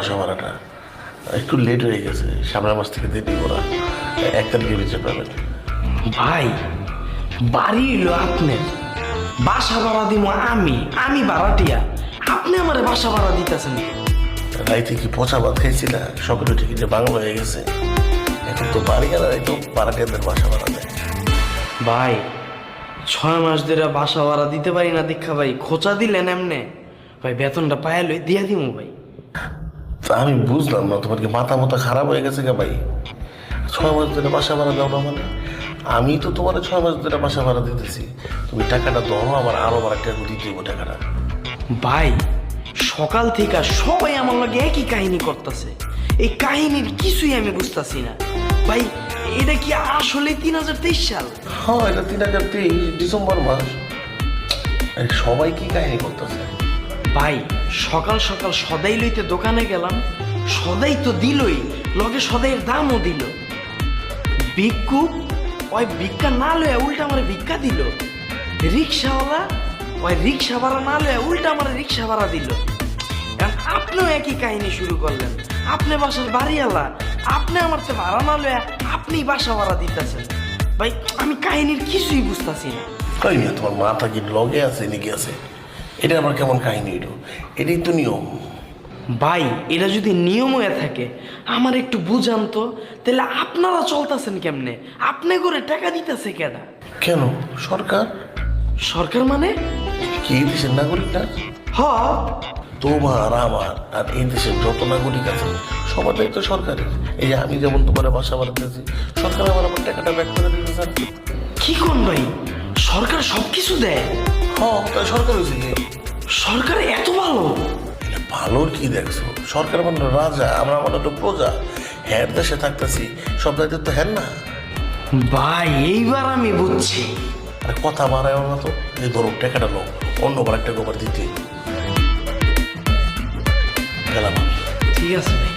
বাসা ভাড়াটা। একটু লেট হয়ে গেছে সামনের মাস থেকে দিয়ে দিব না এক তারিখে বেঁচে পাবেন। ভাই বাড়ি এলো আপনার বাসা ভাড়া দিব আমি আমি ভাড়াটিয়া। আপনি আমার বাসা ভাড়া দিতেছেন রাইতে কি পচা ভাত খাইছি না সকালে ঠিক যে বাংলা হয়ে গেছে। এখন তো বাড়ি গেলে তো পাড়াটিয়াদের বাসা ভাড়া দেয়। ভাই ছয় মাস ধরে বাসা ভাড়া দিতে পারি না দীক্ষা ভাই খোঁচা দিলেন এমনে। ভাই বেতনটা পায়া লই দিয়া দিমু ভাই। তা আমি বুঝলাম না তোমার কি মাথা মাথা খারাপ হয়ে গেছে কে ভাই? ছয় মাস ধরে বাসা ভাড়া দাও না মানে। আমি তো তোমার ছয় মাস ধরে বাসা ভাড়া দিতেছি। তুমি টাকাটা ধরো আমার আরও বার টাকা দিতে হইবো টাকাটা। ভাই সকাল থেকে সবাই আমার লগে একই কাহিনী করতেছে। এই কাহিনীর কিছুই আমি বুঝতাছি না। ভাই এটা কি আসলে তিন হাজার তেইশ সাল? হ্যাঁ এটা তিন হাজার তেইশ ডিসেম্বর মাস। সবাই কি কাহিনী করতেছে? ভাই, সকাল সকাল সদাই লইতে দোকানে গেলাম, সদাই তো দিলই, লগে সদাইয়ের দামও দিল। ভিক্ষুক ওই ভিক্ষা না লয়ে উল্টা আমার ভিক্ষা দিল। রিক্সাওয়ালা, ওই রিক্সা ভাড়া না লয়ে উল্টা আমার রিক্সা ভাড়া দিল। কারণ আপনিও একই কাহিনী শুরু করলেন। আপনি বাসার বাড়িওয়ালা, আপনি আমার তো ভাড়া না লয়ে আপনি বাসা ভাড়া দিতেছেন। ভাই, আমি কাহিনীর কিছুই বুঝতাছি না। তোমার মাথা কি লগে আছে, নাকি আছে? এটা আমার কেমন কাহিনী এলো এটাই তো নিয়ম। ভাই এটা যদি নিয়ম হয়ে থাকে আমার একটু বুঝান তো তাহলে আপনারা চলতেছেন কেমনে? আপনি করে টাকা দিতেছে কেডা? কেন? সরকার? সরকার মানে? কি এই দেশের নাগরিক না হ। তোমার আমার আর এই দেশের যত নাগরিক আছে সবার দায়িত্ব সরকারের। এই যে আমি যেমন তোমার বাসা বাড়াতেছি সরকার আমার আমার টাকাটা ব্যাক করে দিতে কি কোন ভাই? সরকার সব কিছু দেয়। তাই সরকার হয়েছে কি? সরকার এত ভালো? ভালোর কি দেখছ? সরকার মানে রাজা আমরা মানে তো প্রজা। হ্যাঁ দেশে থাকতেছি সব দায়িত্ব তো হ্যাঁ না। ভাই এইবার আমি বুঝছি। আর কথা বাড়ায় না তো। এই ধরো টাকাটা লোক অন্য বার একটা গোবার দিতে। গেলাম ঠিক আছে।